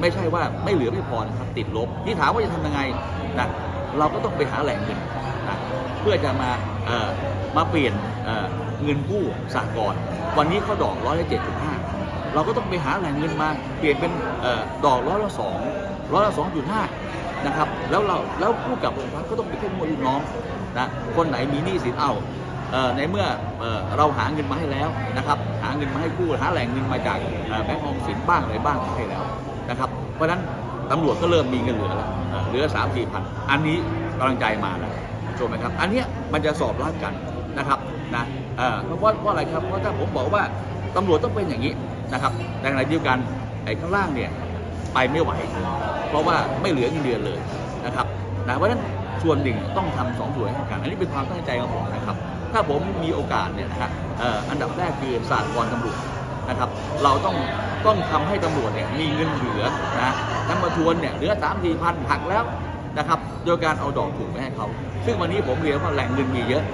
ไม่ใช่ว่าไม่เหลือไม่พอนะครับติดลบที่ถามว่าจะทำยังไงนะเราก็ต้องไปหาแหล่งเงินนะเพื่อจะมาเอ่อมาเปลี่ยนเอ่อเงินกู้สหกรณ์วันนี้เขาดอกร้อยละเจ็ดจุดห้าเราก็ต้องไปหาแหล่งเงินมาเปลี่ยนเป็นเอ่อดอกร้อยละสองร้อยละสองจุดห้านะครับแล้วเราแล้วผู้กับโรงพักก็ต้องไปเข้มงวดลูกน้องนะคนไหนมีหนี้สินเอาเอ่อในเมื่อเอ่อเราหาเงินมาให้แล้วนะครับหาเงินมาให้กู้หาแหล่งเงินมาจากเอ่อแบงก์ออมสินบ้างอะไรบ้างให้แล้ว นะครับเพราะฉะนั้นตำรวจก็เริ่มมีเงินเหลือแล้วเหลือสามสี่พันอันนี้กำลังใจมาแล้วถูกไหมครับ อันเนี้ยมันจะสอบรับกันนะครับนะเพราะว่าเพราะอะไรครับเพราะถ้าผมบอกว่าตำรวจต้องเป็นอย่างนี้นะครับแต่ขณะเดียวกันไอ้ข้างล่างเนี่ยไปไม่ไหว เพราะว่าไม่เหลือเงินเดือนเลยนะครับนะเพราะฉะนั้นส่วนหนึ่งต้องทำสองส่วนให้กันอันนี้เป็นความตั้งใจของผมนะครับ ถ้าผมมีโอกาสเนี่ยนะฮะอันดับแรกคือสากลตำรวจนะครับ เราต้องต้องทำให้ตำรวจเนี่ยมีเงินเหลือนะน้ำมาทวนเนี่ยเหลือสามสี่พันหักแล้วนะครับโดยการเอาดอกถูกไปให้เขา ซึ่งวันนี้ผมเรียนว่าแหล่งเงินมีเยอะ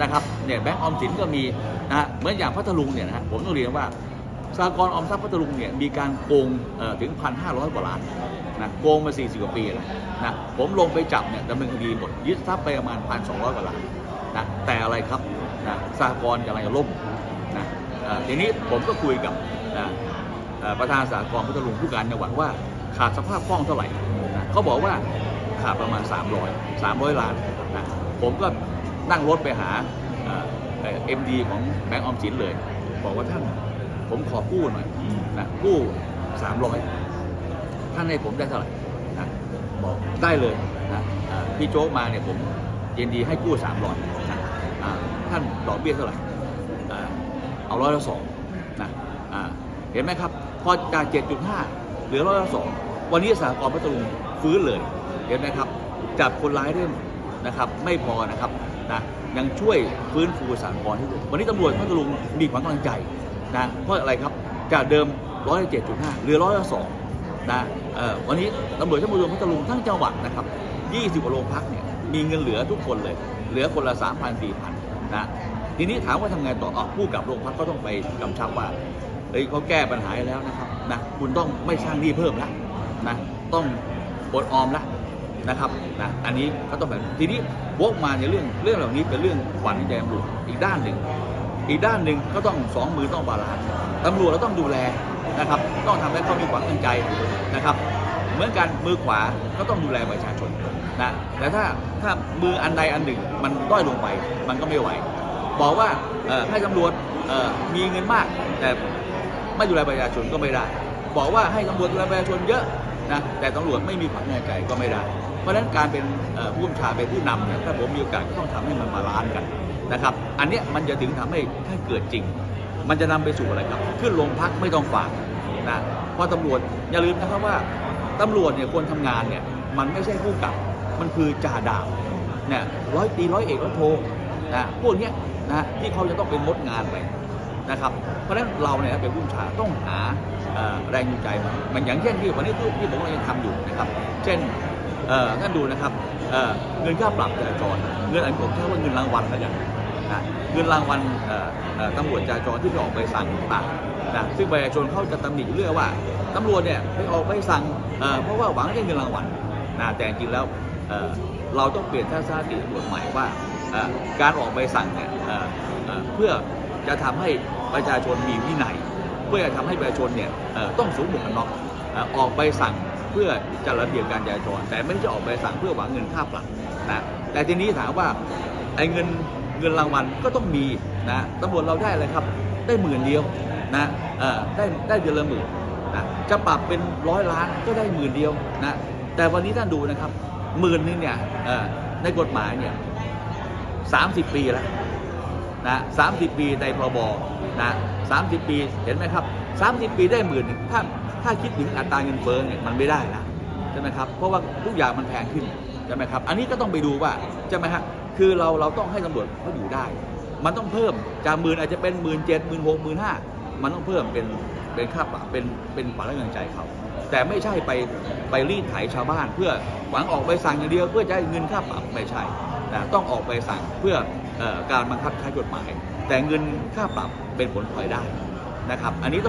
นะครับเนี่ยแบงก์ออมสินก็มีนะเหมือนอย่างพัทลุงเนี่ยนะผมต้องเรียนว่าสากลออมทรัพย์พัทลุงเนี่ยมีการโกงเอ่อถึง 1,500 กว่าล้านนะโกงมา 40 กว่าปีแล้วนะผมลงไปจับเนี่ยดำเนินคดีหมดยึดทรัพย์ไปประมาณ 1,200 กว่าล้านนะแต่อะไรครับนะสากลกำลังจะล่มนะทีนี้ผมก็คุยกับนะ ประธานสากลพัทลุงผู้การจังหวัดว่าขาดสภาพคล่องเท่าไหร่นะเขาบอกว่าขาดประมาณ 300 300 ล้านนะผมก็นั่งรถไปหาเอ็มดีของแบงก์ออมสินเลย บอกว่าท่านผมขอกู้หน่อยนะกู้สามร้อยท่านให้ผมได้เท่าไหร่นะบอกได้เลยนะพี่โจ๊กมาเนี่ยผมยินดีให้กู้สามร้อยนะท่านดอกเบี้ยเท่าไหร่เอาร้อยละสองนะเห็นไหมครับ พอจากเจ็ดจุดห้าเหลือร้อยละสองวันนี้สหกรณ์พัทลุงฟื้นเลยเห็นไหมครับจับคนร้ายได้นะครับ ไม่พอนะครับนะยังช่วยฟื้นฟูสหกรณ์ให้ด้วยวันนี้ตำรวจพัทลุงมีความกำลังใจนะเพราะอะไรครับจากเดิมร้อยเจ็ดจุดห้าเหลือร้อยละสองนะเอ่อวันนี้ตำรวจชั้นผู้รวมพัทลุงทั้งจังหวัดนะครับยี่สิบกว่าโรงพักเนี่ยมีเงินเหลือทุกคนเลย เหลือคนละสามพันสี่พันนะทีนี้ถามว่าทำไงต่อออกผู้กับโรงพักก็ต้องไปกำชับว่า เฮ้ยเขาแก้ปัญหาแล้วนะครับนะคุณต้องไม่สร้างหนี้เพิ่มละนะต้องอดออมละนะครับนะอันนี้ก็ต้องแบบทีนี้วกมาในเรื่องเรื่องเหล่านี้เป็นเรื่องขวัญใจตำรวจอีกด้านหนึ่ง อีกด้านหนึ่งก็ต้องสองมือต้องบาลานซ์ตำรวจเราต้องดูแลนะครับ ต้องทำให้เขามีความตั้งใจนะครับ เหมือนกันมือขวาก็ต้องดูแลประชาชนนะแต่ถ้าถ้ามืออันใดอันหนึ่งมันด้อยลงไปมันก็ไม่ไหว บอกว่าเออให้ตำรวจเออมีเงินมากแต่ ไม่ดูแลประชาชนก็ไม่ได้ บอกว่าให้ตำรวจดูแลประชาชนเยอะนะแต่ตำรวจไม่มีความตั้งใจก็ไม่ได้ เพราะฉะนั้นการเป็นผู้บัญชาเป็นผู้นำเนี่ยถ้าผมมีโอกาสก็ต้องทำให้มันบาล้านกันนะครับ อันเนี้ยมันจะถึงทำให้ให้เกิดจริง มันจะนำไปสู่อะไรครับ ขึ้นโรงพักไม่ต้องฝากนะเพราะตำรวจอย่าลืมนะครับว่าตำรวจเนี่ยคนทำงานเนี่ยมันไม่ใช่ผู้กับมันคือจ่าดาวเนี่ยร้อยตีร้อยเอกร้อยโทนะพวกเนี้ยนะที่เขาจะต้องเป็นมดงานไป นะครับเพราะฉะนั้นเราเนี่ยเป็นผู้ชาต้องหาแรงจูงใจมามันอย่างเช่นที่วันนี้ที่ผมกำลังทำอยู่นะครับ เช่นท่านดูนะครับเเงินค่าปรับจราจรเงินอันผมใช้ว่าเงินรางวัลแล้วกันนะเงินรางวัลตำรวจจราจรที่ไปออกใบสั่งต่างนะซึ่งประชาชนเขาจะตำหนิเรื่องว่าตำรวจเนี่ยไปออกใบสั่งเเพราะว่าหวังได้เงินรางวัลนะแต่จริงแล้วเเราต้องเปลี่ยนทัศนคติตำรวจใหม่ว่าการออกใบสั่งเนี่ยเเเพื่อ จะทำให้ประชาชนมีวินัย เพื่อจะทำให้ประชาชนเนี่ยต้องสวมหมวกกันน็อกออกใบสั่งเพื่อจัดระเบียบการจราจรแต่ไม่ใช่ออกใบสั่งเพื่อหวังเงินค่าปรับนะแต่ทีนี้ถามว่าไอ้เงินเงินรางวัลก็ต้องมีนะตำรวจเราได้อะไรครับ ได้หมื่นเดียวนะได้ได้เดือนละหมื่นนะจะปรับเป็นร้อยล้านก็ได้หมื่นเดียวนะแต่วันนี้ท่านดูนะครับหมื่นนึงเนี่ยในกฎหมายเนี่ยสามสิบปีแล้ว นะสามสิบปีในพรบนะสามสิบปีเห็นไหมครับสามสิบปีได้หมื่นถ้าถ้าคิดถึงอัตราเงินเฟ้อเนี่ยมันไม่ได้นะใช่ไหมครับเพราะว่าทุกอย่างมันแพงขึ้นใช่ไหมครับอันนี้ก็ต้องไปดูว่าใช่ไหมฮะคือเราเราต้องให้ตำรวจเขาอยู่ได้ มันต้องเพิ่มจากหมื่นอาจจะเป็นหมื่นเจ็ดหมื่นหกหมื่นห้า มันต้องเพิ่มเป็นเป็นค่าปรับเป็นเป็นขวัญและกำลังใจเขา แต่ไม่ใช่ไปไปรีดไถชาวบ้าน เพื่อหวังออกใบสั่งอย่างเดียว เพื่อจะได้เงินค่าปรับไม่ใช่นะต้องออกใบสั่งเพื่อเออการบังคับใช้กฎหมาย แต่เงินค่าปรับเป็นผลพลอยได้นะครับ อันนี้ต้อง